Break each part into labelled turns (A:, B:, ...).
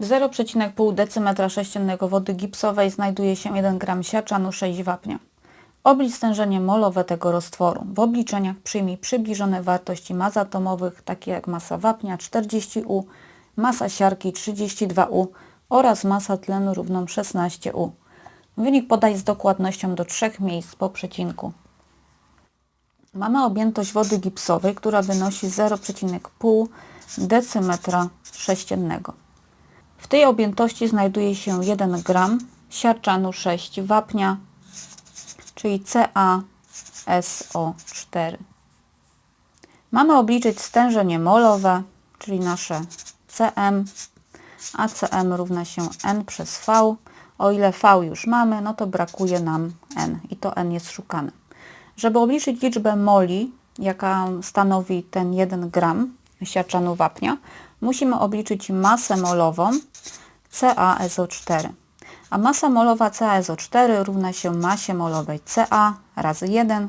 A: W 0,5 decymetra sześciennego wody gipsowej znajduje się 1 gram siarczanu 6 wapnia. Oblicz stężenie molowe tego roztworu. W obliczeniach przyjmij przybliżone wartości mas atomowych, takie jak masa wapnia 40U, masa siarki 32U oraz masa tlenu równą 16U. Wynik podaj z dokładnością do trzech miejsc po przecinku. Mamy objętość wody gipsowej, która wynosi 0,5 decymetra sześciennego. W tej objętości znajduje się 1 gram siarczanu 6 wapnia, czyli CaSO4. Mamy obliczyć stężenie molowe, czyli nasze Cm, a Cm równa się N przez V. O ile V już mamy, no to brakuje nam N i to N jest szukane. Żeby obliczyć liczbę moli, jaka stanowi ten 1 gram siarczanu wapnia, musimy obliczyć masę molową CaSO4. A masa molowa CaSO4 równa się masie molowej Ca razy 1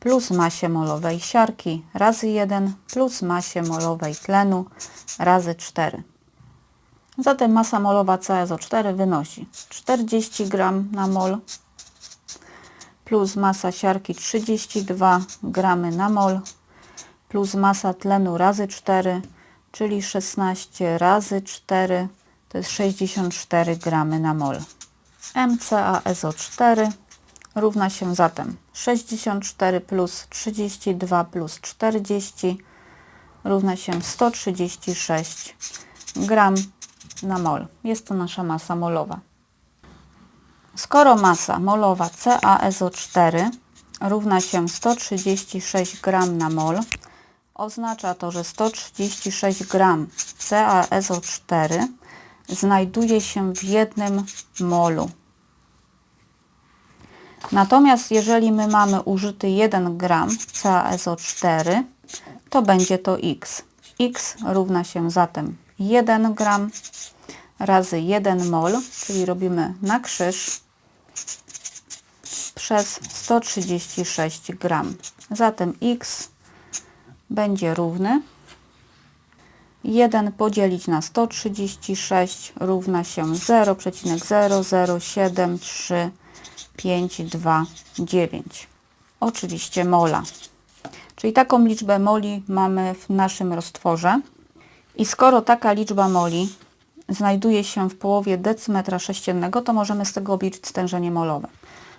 A: plus masie molowej siarki razy 1 plus masie molowej tlenu razy 4. Zatem masa molowa CaSO4 wynosi 40 gram na mol plus masa siarki 32 gramy na mol plus masa tlenu razy 4, czyli 16 razy 4 to jest 64 gramy na mol. MCaSO4 równa się zatem 64 plus 32 plus 40 równa się 136 gram na mol. Jest to nasza masa molowa. Skoro masa molowa CaSO4 równa się 136 gram na mol, oznacza to, że 136 gram CaSO4 znajduje się w jednym molu. Natomiast jeżeli my mamy użyty 1 gram CaSO4, to będzie to X. X równa się zatem 1 gram razy 1 mol, czyli robimy na krzyż, przez 136 gram. Zatem X będzie równy 1 podzielić na 136 równa się 0,0073529. Oczywiście mola. Czyli taką liczbę moli mamy w naszym roztworze. I skoro taka liczba moli znajduje się w połowie decymetra sześciennego, to możemy z tego obliczyć stężenie molowe.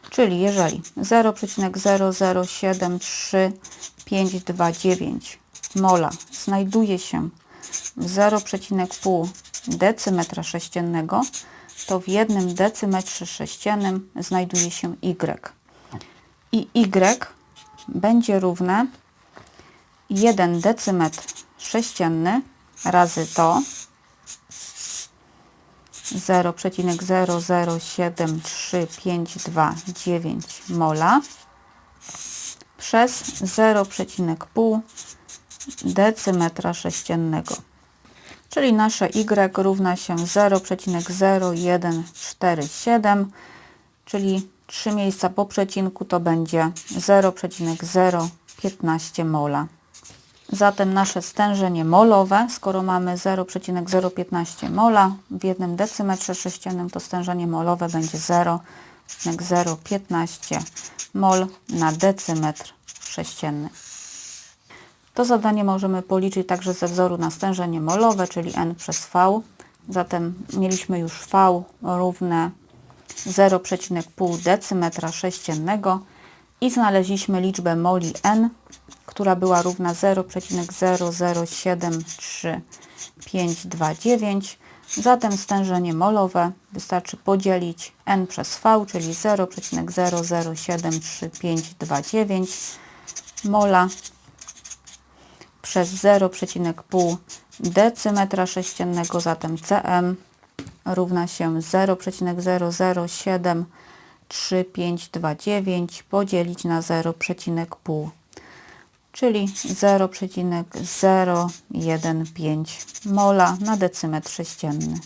A: Czyli jeżeli 0,0073529 mola znajduje się w 0,5 decymetra sześciennego, to w jednym decymetrze sześciennym znajduje się Y. I Y będzie równe 1 decymetr sześcienny razy to 0,0073529 mola przez 0,5 decymetra sześciennego. Czyli nasze y równa się 0,0147, czyli 3 miejsca po przecinku to będzie 0,015 mola. Zatem nasze stężenie molowe, skoro mamy 0,015 mola w jednym decymetrze sześciennym, to stężenie molowe będzie 0,015 mol na decymetr sześcienny. To zadanie możemy policzyć także ze wzoru na stężenie molowe, czyli N przez V. Zatem mieliśmy już V równe 0,5 decymetra sześciennego i znaleźliśmy liczbę moli N, która była równa 0,0073529. Zatem stężenie molowe wystarczy podzielić N przez V, czyli 0,0073529 mola przez 0,5 decymetra sześciennego, zatem Cm równa się 0,0073529 podzielić na 0,5, czyli 0,015 mola na decymetr sześcienny.